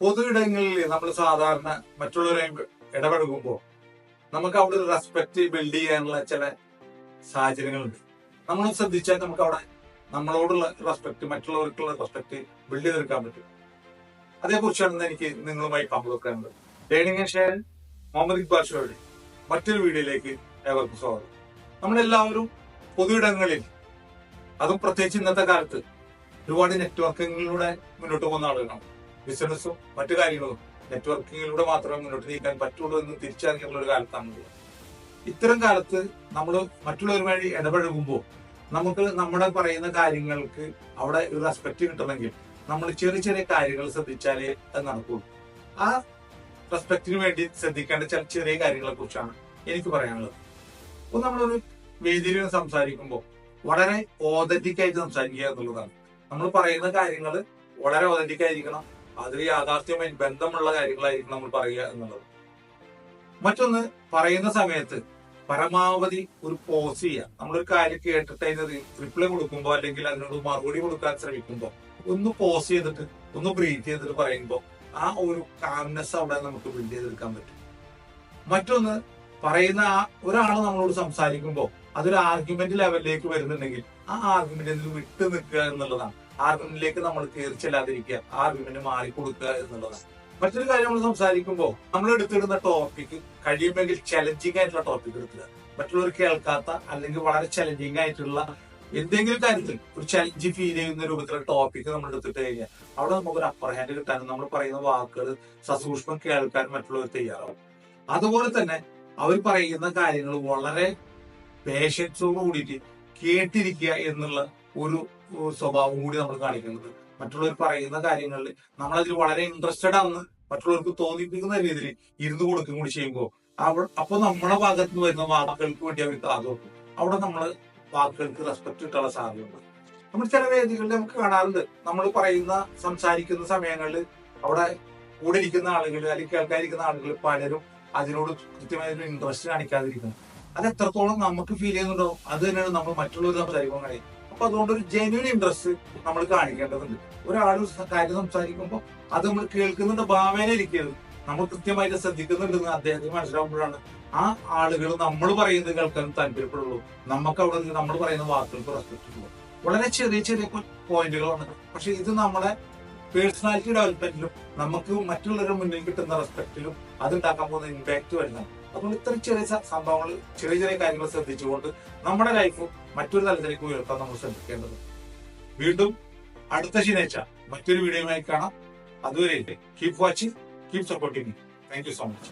പൊതു ഇടങ്ങളിൽ നമ്മൾ സാധാരണ മറ്റുള്ളവരെ ഇടപഴകുമ്പോൾ നമുക്ക് അവിടെ ഒരു റെസ്പെക്ട് ബിൽഡ് ചെയ്യാനുള്ള ചില സാഹചര്യങ്ങളുണ്ട്. നമ്മൾ ശ്രദ്ധിച്ചാൽ നമുക്ക് അവിടെ നമ്മളോടുള്ള റെസ്പെക്ട് മറ്റുള്ളവർക്കുള്ള റെസ്പെക്ട് ബിൽഡ് ചെയ്തെടുക്കാൻ പറ്റും. അതേക്കുറിച്ചാണ് എനിക്ക് നിങ്ങളുമായി പങ്കുവെക്കാനുള്ളത്. Learning and share Muhammad Iqbal ഷോയുടെ മറ്റൊരു വീഡിയോയിലേക്ക് ഏവർക്കും സ്വാഗതം. നമ്മളെല്ലാവരും പൊതു ഇടങ്ങളിൽ അതും പ്രത്യേകിച്ച് ഇന്നത്തെ കാലത്ത് ഒരുപാട് നെറ്റ്വർക്കിങ്ങിലൂടെ മുന്നോട്ട് പോകുന്ന ആളുകളാണ്. ബിസിനസ്സും മറ്റു കാര്യങ്ങളും നെറ്റ്വർക്കിങ്ങിലൂടെ മാത്രമേ മുന്നോട്ട് നീക്കാൻ പറ്റുള്ളൂ എന്ന് തിരിച്ചറിഞ്ഞുള്ള ഒരു കാലത്താണ് ഇത്തരം കാലത്ത് നമ്മൾ മറ്റുള്ളവരുമായി ഇടപഴകുമ്പോൾ നമുക്ക് നമ്മുടെ പറയുന്ന കാര്യങ്ങൾക്ക് അവിടെ ഒരു റെസ്പെക്ട് കിട്ടണമെങ്കിൽ നമ്മൾ ചെറിയ ചെറിയ കാര്യങ്ങൾ ശ്രദ്ധിച്ചാലേ അത് നടക്കുള്ളൂ. ആ റെസ്പെക്റ്റിന് വേണ്ടി ശ്രദ്ധിക്കേണ്ട ചില ചെറിയ കാര്യങ്ങളെ കുറിച്ചാണ് എനിക്ക് പറയാനുള്ളത്. അപ്പൊ നമ്മളൊരു വേദിയിൽ സംസാരിക്കുമ്പോൾ വളരെ ഓതന്റിക് ആയിട്ട് സംസാരിക്കുക എന്നുള്ളതാണ്. നമ്മൾ പറയുന്ന കാര്യങ്ങൾ വളരെ ഓതന്റിക് ആയിരിക്കണം. അതിൽ യാഥാർത്ഥ്യമായി ബന്ധമുള്ള കാര്യങ്ങളായിരിക്കും നമ്മൾ പറയുക എന്നുള്ളത്. മറ്റൊന്ന് പറയുന്ന സമയത്ത് പരമാവധി ഒരു പോസ് ചെയ്യുക. നമ്മളൊരു കാര്യം കേട്ടിട്ട് അതിന് റിപ്ലൈ കൊടുക്കുമ്പോ അല്ലെങ്കിൽ അതിനോട് മറുപടി കൊടുക്കാൻ ശ്രമിക്കുമ്പോ ഒന്ന് പോസ് ചെയ്തിട്ട് ഒന്ന് ബ്രീത്ത് ചെയ്തിട്ട് പറയുമ്പോൾ ആ ഒരു കാംനെസ് അവിടെ നമുക്ക് ബിൽഡ് ചെയ്തെടുക്കാൻ പറ്റും. മറ്റൊന്ന് പറയുന്ന ആ ഒരാൾ നമ്മളോട് സംസാരിക്കുമ്പോൾ അതൊരു ആർഗ്യുമെന്റ് ലെവലിലേക്ക് വരുന്നുണ്ടെങ്കിൽ ആ ആർഗ്യുമെന്റിൽ വിട്ടു നിൽക്കുക എന്നുള്ളതാണ്. ആർഗ്യുമെന്റിലേക്ക് നമ്മൾ തീർച്ചയല്ലാതിരിക്കുക ആർഗ്യുമെന്റ് മാറിക്കൊടുക്കുക എന്നുള്ളതാണ്. മറ്റൊരു കാര്യം നമ്മൾ സംസാരിക്കുമ്പോൾ നമ്മൾ എടുത്തിടുന്ന ടോപ്പിക് കഴിയുമെങ്കിൽ ചലഞ്ചിങ് ആയിട്ടുള്ള ടോപ്പിക് എടുക്കുക. മറ്റുള്ളവർ കേൾക്കാത്ത അല്ലെങ്കിൽ വളരെ ചലഞ്ചിങ് ആയിട്ടുള്ള എന്തെങ്കിലും കാര്യത്തിൽ ഒരു ചലഞ്ച് ഫീൽ ചെയ്യുന്ന രൂപത്തിലുള്ള ടോപ്പിക് നമ്മൾ എടുത്തിട്ട് കഴിഞ്ഞാൽ അവിടെ നമുക്ക് ഒരു അപ്പർ ഹാൻഡ് കിട്ടാനും നമ്മൾ പറയുന്ന വാക്കുകൾ സസൂക്ഷ്മം കേൾക്കാൻ മറ്റുള്ളവർ തയ്യാറാവും. അതുപോലെ തന്നെ അവർ പറയുന്ന കാര്യങ്ങൾ വളരെ പേഷ്യൻസോട് കൂടിയിട്ട് കേട്ടിരിക്കുക എന്നുള്ള ഒരു സ്വഭാവം കൂടി നമ്മൾ കാണിക്കുന്നത്. മറ്റുള്ളവർ പറയുന്ന കാര്യങ്ങളിൽ നമ്മളതിൽ വളരെ ഇൻട്രസ്റ്റഡ് ആണെന്ന് മറ്റുള്ളവർക്ക് തോന്നിപ്പിക്കുന്ന രീതിയിൽ ഇരുന്ന് കൊടുക്കുകയും കൂടി ചെയ്യുമ്പോൾ അവ അപ്പൊ നമ്മുടെ ഭാഗത്ത് നിന്ന് വരുന്ന വാക്കുകൾക്ക് വേണ്ടി അവർ കാതോക്കും അവിടെ നമ്മൾ വാക്കുകൾക്ക് റെസ്പെക്ട് കിട്ടാനുള്ള സാധ്യതയുണ്ട്. നമ്മൾ ചില വേദികളിൽ നമുക്ക് കാണാറുണ്ട്. നമ്മൾ പറയുന്ന സംസാരിക്കുന്ന സമയങ്ങളിൽ അവിടെ കൂടെ ഇരിക്കുന്ന ആളുകൾ അല്ലെങ്കിൽ കേൾക്കാതിരിക്കുന്ന ആളുകൾ പലരും അതിനോട് കൃത്യമായ ഇൻട്രസ്റ്റ് കാണിക്കാതിരിക്കുന്നു. അത് എത്രത്തോളം നമുക്ക് ഫീൽ ചെയ്യുന്നുണ്ടോ അത് തന്നെയാണ് നമ്മൾ മറ്റുള്ളവർ സംസാരിക്കാൻ കഴിയും അപ്പൊ അതുകൊണ്ട് ഒരു ജെന്യൂൻ ഇൻട്രസ്റ്റ് നമ്മൾ കാണിക്കേണ്ടതുണ്ട്. ഒരാൾ കാര്യം സംസാരിക്കുമ്പോൾ അത് നമ്മൾ കേൾക്കുന്നുണ്ട് ഭാവേന ഇരിക്കരുത് നമ്മൾ കൃത്യമായിട്ട് ശ്രദ്ധിക്കുന്നുണ്ടെന്ന് അദ്ദേഹത്തിന് മനസ്സിലാവുമ്പോഴാണ് ആ ആളുകൾ നമ്മൾ പറയുന്നത് കേൾക്കാൻ താല്പര്യപ്പെടുള്ളൂ. നമുക്ക് അവിടെ നിന്ന് നമ്മൾ പറയുന്ന വാക്കുകൾക്ക് റെസ്പെക്ട് ഉള്ളൂ. വളരെ ചെറിയ ചെറിയ പോയിന്റുകളാണ് പക്ഷെ ഇത് നമ്മുടെ പേഴ്സണാലിറ്റി ഡെവലപ്മെന്റിലും നമുക്ക് മറ്റുള്ളവരുടെ മുന്നിൽ കിട്ടുന്ന റെസ്പെക്റ്റിലും അത് ഉണ്ടാക്കാൻ പോകുന്ന ഇമ്പാക്ട് വരുന്നതാണ് അതുകൊണ്ട് ഇത്ര ചെറിയ സംഭവങ്ങൾ ചെറിയ ചെറിയ കാര്യങ്ങൾ ശ്രദ്ധിച്ചുകൊണ്ട് നമ്മുടെ ലൈഫും മറ്റൊരു തലത്തിലേക്ക് ഉയർത്താൻ നമ്മൾ ശ്രമിക്കേണ്ടത് വീണ്ടും അടുത്ത ശനിയാഴ്ച മറ്റൊരു വീഡിയോയുമായി കാണാം. അതുവരെ keep watching keep supporting thank you so much